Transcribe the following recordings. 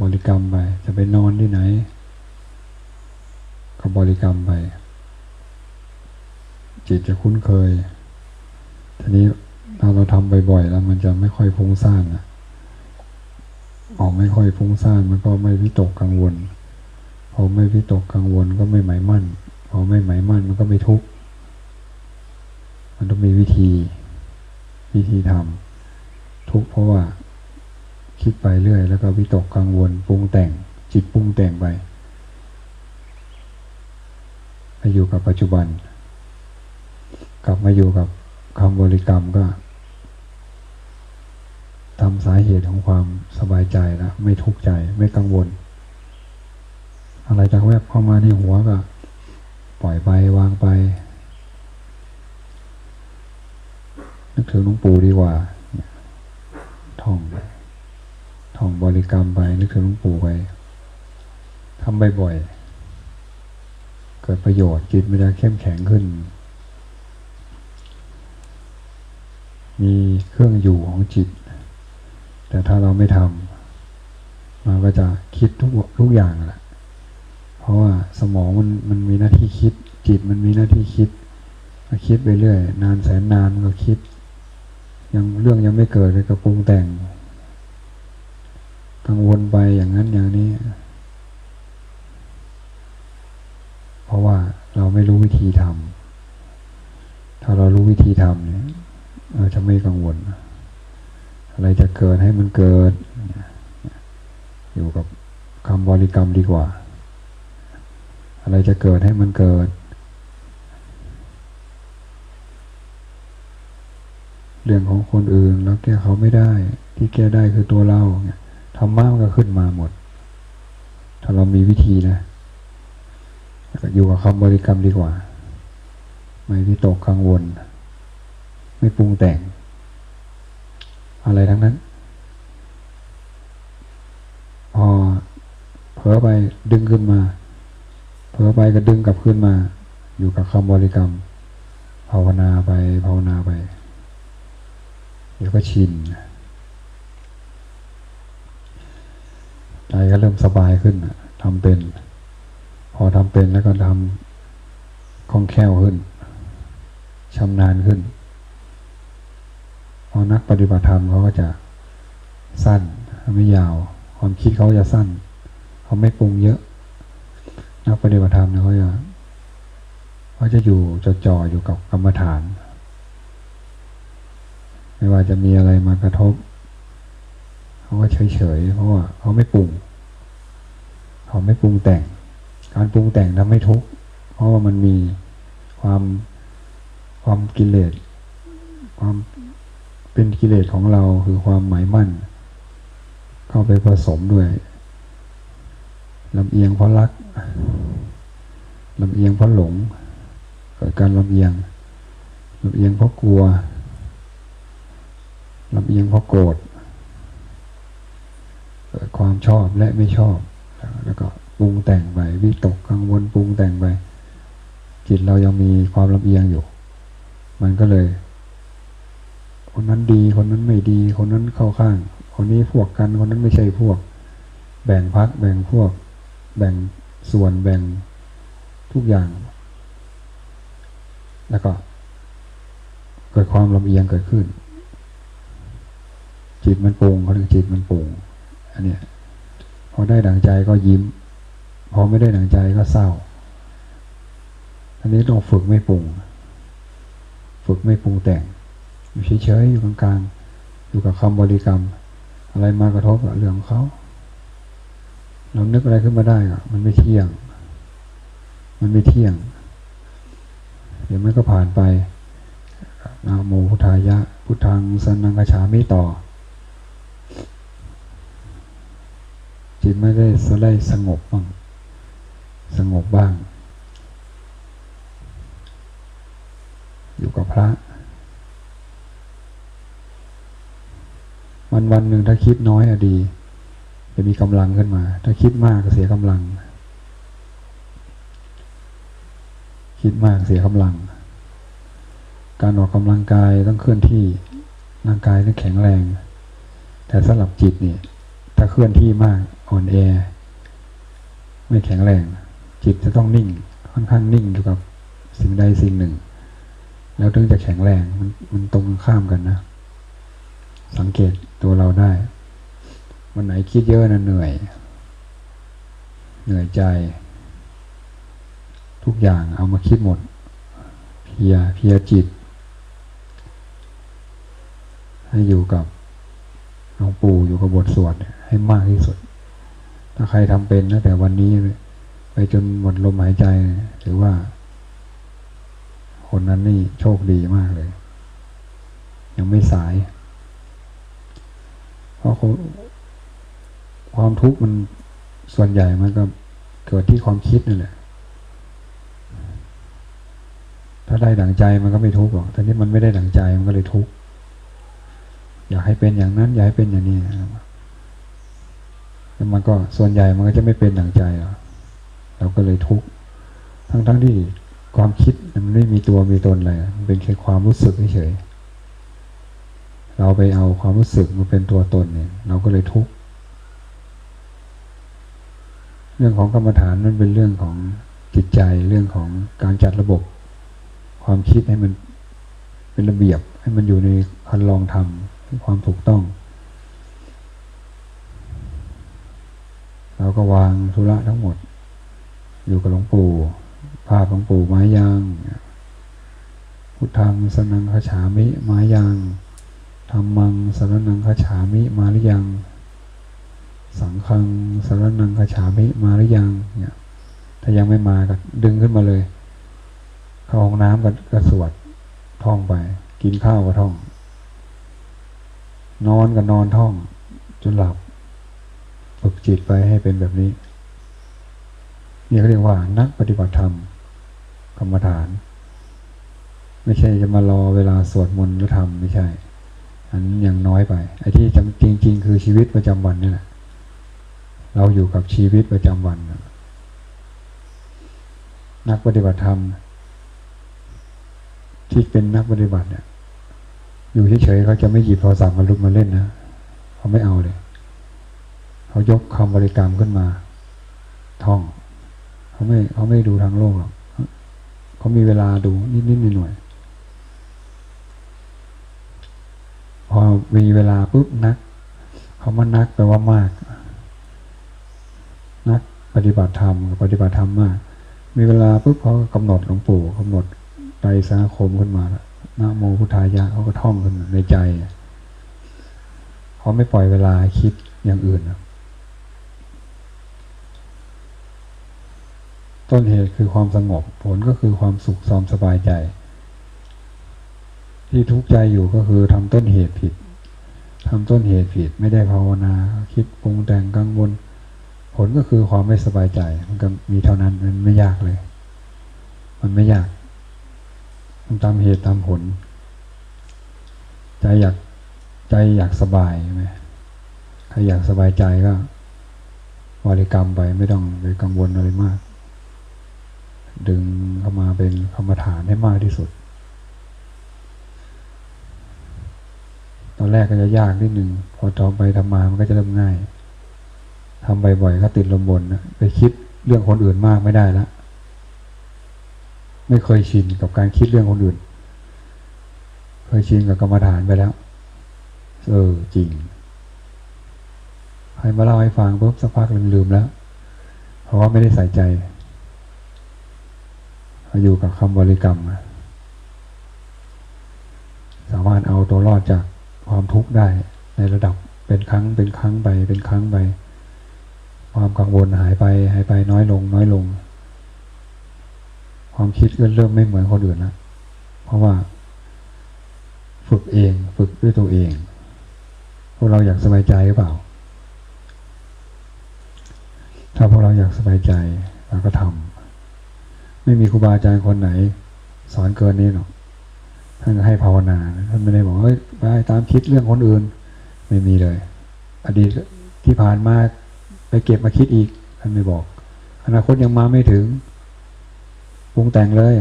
บริกรรมไป จะไปนอนที่ไหน ก็บริกรรมไป จิตจะคุ้นเคย ทีนี้ถ้าเราทำบ่อยๆแล้วมันจะไม่ค่อยฟุ้งซ่านอะออกไม่ค่อยฟุ้งซ่านมันก็ไม่วิตกกังวล พอไม่วิตกกังวลก็ไม่หมายมั่น พอไม่หมายมั่นมันก็ไม่ทุกข์ มันต้องมีวิธีวิธีทำทุกข์เพราะว่า คิดไปเรื่อย แล้วก็วิตกกังวลปรุงแต่ง จิตปรุงแต่งไปไปอยู่กับปัจจุบัน กลับมาอยู่กับคำบริกรรมก็ทำสาเหตุของความสบายใจแล้วไม่ทุกข์ใจไม่กังวล อะไรจากแวบเข้ามาในหัวก็ ปล่อยไปวางไป นึกถึงหลวงปู่ดีกว่าท่องไป ท่องบริกรรมไปนึกถึงหลวงปู่ไปทำบ่อยๆเกิดประโยชน์จิตมันจะเข้มแข็งขึ้น มีเครื่องอยู่ของจิต แต่ถ้าเราไม่ทำมันก็จะคิดทุกทุกอย่างแหละเพราะว่าสมองมันมันมีหน้าที่คิด จิตมันมีหน้าที่คิดคิดไปเรื่อย นานแสนนานมันก็คิด ยังเรื่องยังไม่เกิดเลยก็ปรุงแต่ง กังวลไปอย่างนั้นอย่างนี้ เพราะว่าเราไม่รู้วิธีทำถ้าเรารู้วิธีทำเนี่ยเราจะไม่กังวล อะไรจะเกิดให้มันเกิด อยู่กับคำบริกรรมดีกว่า อะไรจะเกิดให้มันเกิด เรื่องของคนอื่นแล้วแก้เขาไม่ได้ ที่แก้ได้คือตัวเรา ธรรมะมันก็ขึ้นมาหมด ถ้าเรามีวิธีนะอยู่กับคำบริกรรมดีกว่า ไม่วิตกกังวล ไม่ปรุงแต่ง อะไรทั้งนั้น พอเผลอไปดึงขึ้นมาเผลอไปก็ดึงกลับขึ้นมา อยู่กับคำบริกรรม ภาวนาไปภาวนาไป เดี๋ยวก็ชิน ใจก็เริ่มสบายขึ้นทำเป็น พอทำเป็นแล้วก็ทำคล่องแคล่วขึ้นชำนาญขึ้นพอนักปฏิบัติธรรมเขาก็จะสั้นไม่ยาว ความคิดเขาจะสั้นเขาไม่ปรุงเยอะ นักปฏิบัติธรรมเนี่ยเขาจะเขาจะอยู่จดจ่ออยู่กับกรรมฐาน ไม่ว่าจะมีอะไรมากระทบ เขาก็เฉยๆเพราะว่าเขาไม่ปรุงเขาไม่ปรุงแต่ง การปรุงแต่งทำให้ทุกข์เพราะว่ามันมีความความกิเลสความเป็นกิเลสของเราคือความหมายมั่น เข้าไปผสมด้วยลำเอียงเพราะรักลำเอียงเพราะหลงเกิดการลำเอียงลำเอียงเพราะกลัวลำเอียงเพราะโกรธ ความชอบและไม่ชอบ แล้วก็ปรุงแต่งไปวิตกกังวลปรุงแต่งไปจิตเรายังมีความลำเอียงอยู่ มันก็เลย คนนั้นดีคนนั้นไม่ดี คนนั้นเข้าข้าง คนนี้พวกกันคนนั้นไม่ใช่พวก แบ่งพักแบ่งพวก แบ่งส่วนแบ่งทุกอย่าง แล้วก็ เกิดความลำเอียงเกิดขึ้น จิตมันปรุงเขาเรียกจิตมันปรุง อันนี้พอได้ดังใจก็ยิ้ม พอไม่ได้ดังใจก็เศร้า อันนี้ต้องฝึกไม่ปรุง ฝึกไม่ปรุงแต่ง อยู่เฉยๆอยู่กลางๆอยู่กับคำบริกรรม อะไรมากระทบกับเรื่องของเขาเรานึกอะไรขึ้นมาได้ก็มันไม่เที่ยง มันไม่เที่ยง เดี๋ยวมันก็ผ่านไปนาโมพุทธายะ พุทธังสันังกชามิต่อ จิตไม่ได้สไลสงบบ้าง สงบบ้าง อยู่กับพระ วันวันหนึ่งถ้าคิดน้อยอะดี จะมีกำลังขึ้นมา ถ้าคิดมากก็เสียกำลัง คิดมากเสียกำลัง การออกกำลังกายต้องเคลื่อนที่ร่างกายต้องแข็งแรง แต่สำหรับจิตเนี่ย ถ้าเคลื่อนที่มากอ่อนแอ ไม่แข็งแรง จิตจะต้องนิ่ง ค่อนข้างนิ่งอยู่กับสิ่งใดสิ่งหนึ่ง แล้วถึงจะแข็งแรงมันมันตรงข้ามกันนะ สังเกตตัวเราได้ วันไหนคิดเยอะนะเหนื่อย เหนื่อยใจ ทุกอย่างเอามาคิดหมด เพียเพียจิต ให้อยู่กับ หลวงปู่อยู่กับบทสวดให้มากที่สุด ถ้าใครทำเป็นนะแต่วันนี้ไปจนหมดลมหายใจถือว่า คนนั้นนี่โชคดีมากเลย ยังไม่สาย เพราะความทุกข์มันส่วนใหญ่มันก็เกิดที่ความคิดนั่นแหละ ถ้าได้ดังใจมันก็ไม่ทุกข์หรอกแต่นี่มันไม่ได้ดังใจมันก็เลยทุกข์ อยากให้เป็นอย่างนั้นอยากให้เป็นอย่างนี้แล้วมันก็ส่วนใหญ่มันก็จะไม่เป็นดั่งใจเราก็เลยทุกข์ทั้งๆที่ความคิดมันไม่มีตัวมีตนอะไรมันเป็นแค่ความรู้สึกเฉยๆเราไปเอาความรู้สึกมาเป็นตัวตนเนี่ย เราก็เลยทุกข์เรื่องของกรรมฐานมันเป็นเรื่องของจิตใจเรื่องของการจัดระบบ ความคิดให้มันเป็นระเบียบ ให้มันอยู่ในคันลองธรรมให้ ความถูกต้อง เราก็วางธุระทั้งหมด อยู่กับหลวงปู่ภาพหลวงปู่ไม้ยางพุทธังสนังขฉามิไม้ยางธรรมังสรนังขฉามิมาหรือยัง สังฆังสรนังขฉามิมาหรือยังเนี่ยถ้ายังไม่มาก็ดึงขึ้นมาเลย เข้าห้องน้ำก็ก็สวดท่องไป กินข้าวก็ท่อง นอนก็นอนท่อง จนหลับฝึกจิตไปให้เป็นแบบนี้นี่เขาเรียกว่านักปฏิบัติธรรม กรรมฐาน ไม่ใช่จะมารอเวลาสวดมนต์แล้วทำไม่ใช่ อันนั้นยังน้อยไปไอ้ที่จำจริงๆคือชีวิตประจำวันนี่แหละเราอยู่กับชีวิตประจำวัน นักปฏิบัติธรรม ที่เป็นนักปฏิบัติเนี่ย อยู่เฉยๆเขาจะไม่หยิบโทรศัพท์มาลุกมาเล่นนะเขาไม่เอาเลย เขายกคำบริกรรมขึ้นมา ท่อง เขาไม่เขาไม่ดูทางโลกหรอกเขามีเวลาดูนิดๆหน่อยๆพอมีเวลาปุ๊บนักเขามานักแปลว่ามาก นักปฏิบัติธรรมปฏิบัติธรรมมาก มีเวลาปุ๊บเขาก็กำหนดหลวงปู่กำหนดใจสาคมขึ้นมาแล้ว นะโมพุทธายะเขาก็ท่องขึ้นในใจเขาไม่ปล่อยเวลาคิดอย่างอื่นนะต้นเหตุคือความสงบผลก็คือความสุขความสบายใจ ที่ทุกข์ใจอยู่ก็คือทำต้นเหตุผิดทำต้นเหตุผิดไม่ได้ภาวนาคิดปรุงแต่งกังวลผลก็คือความไม่สบายใจ มันก็มีเท่านั้นมันไม่ยากเลย มันไม่ยาก ตามเหตุตามผล ใจอยากใจอยากสบายใช่ไหมใครอยากสบายใจก็บริกรรมไปไม่ต้องไปกังวลอะไรมาก ดึงเข้ามาเป็นกรรมฐานให้มากที่สุด ตอนแรกก็จะยากนิดหนึ่งพอต่อไปทำมามันก็จะเริ่มง่ายทำบ่อยๆก็ติดลมบนนะไปคิดเรื่องคนอื่นมากไม่ได้และ ไม่เคยชินกับการคิดเรื่องคนอื่น เคยชินกับกรรมฐานไปแล้ว เออจริง ใครมาเล่าให้ฟังปุ๊บสักพักลืมๆแล้ว เพราะว่าไม่ได้ใส่ใจ อยู่กับคำบริกรรม สามารถเอาตัวรอดจากความทุกข์ได้ในระดับเป็นครั้งเป็นครั้งไปเป็นครั้งไป ความกังวลหายไปหายไปน้อยลงน้อยลง ความคิดก็เริ่มไม่เหมือนคนอื่นแล้วเพราะว่า ฝึกเอง ฝึกด้วยตัวเองพวกเราอยากสบายใจหรือเปล่า ถ้าพวกเราอยากสบายใจเราก็ทำไม่มีครูบาอาจารย์คนไหน สอนเกินนี้หรอกท่านให้ภาวนาท่านไม่ได้บอกเฮ้ยไปตามคิดเรื่องคนอื่น ไม่มีเลย อดีตที่ผ่านมาไปเก็บมาคิดอีกท่านไม่บอก อนาคตยังมาไม่ถึง รุงแต่งเลย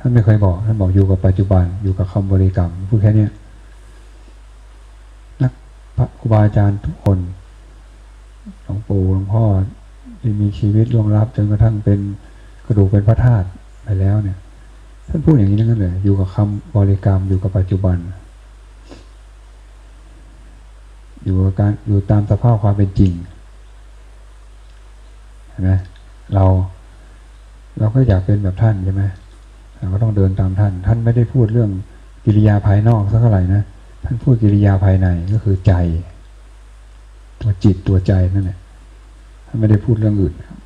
ท่านไม่เคยบอก ท่านบอกอยู่กับปัจจุบัน อยู่กับคำบริกรรม พูดแค่เนี้ยนักพระครูบาอาจารย์ทุกคนหลวงปู่หลวงพ่อที่มีชีวิตล่วงลับจนกระทั่งเป็นกระดูกเป็นพระธาตุไปแล้วเนี่ย ท่านพูดอย่างนี้นั่นเลยอยู่กับคำบริกรรมอยู่กับปัจจุบัน อยู่กับการอยู่ตามสภาพความเป็นจริงเห็นไหมเรา เราก็อยากเป็นแบบท่านใช่ไหมเราก็ต้องเดินตามท่าน ท่านไม่ได้พูดเรื่องกิริยาภายนอกสักเท่าไหร่นะ ท่านพูดกิริยาภายในก็คือใจ ตัวจิตตัวใจนั่นแหละท่านไม่ได้พูดเรื่องอื่นครับ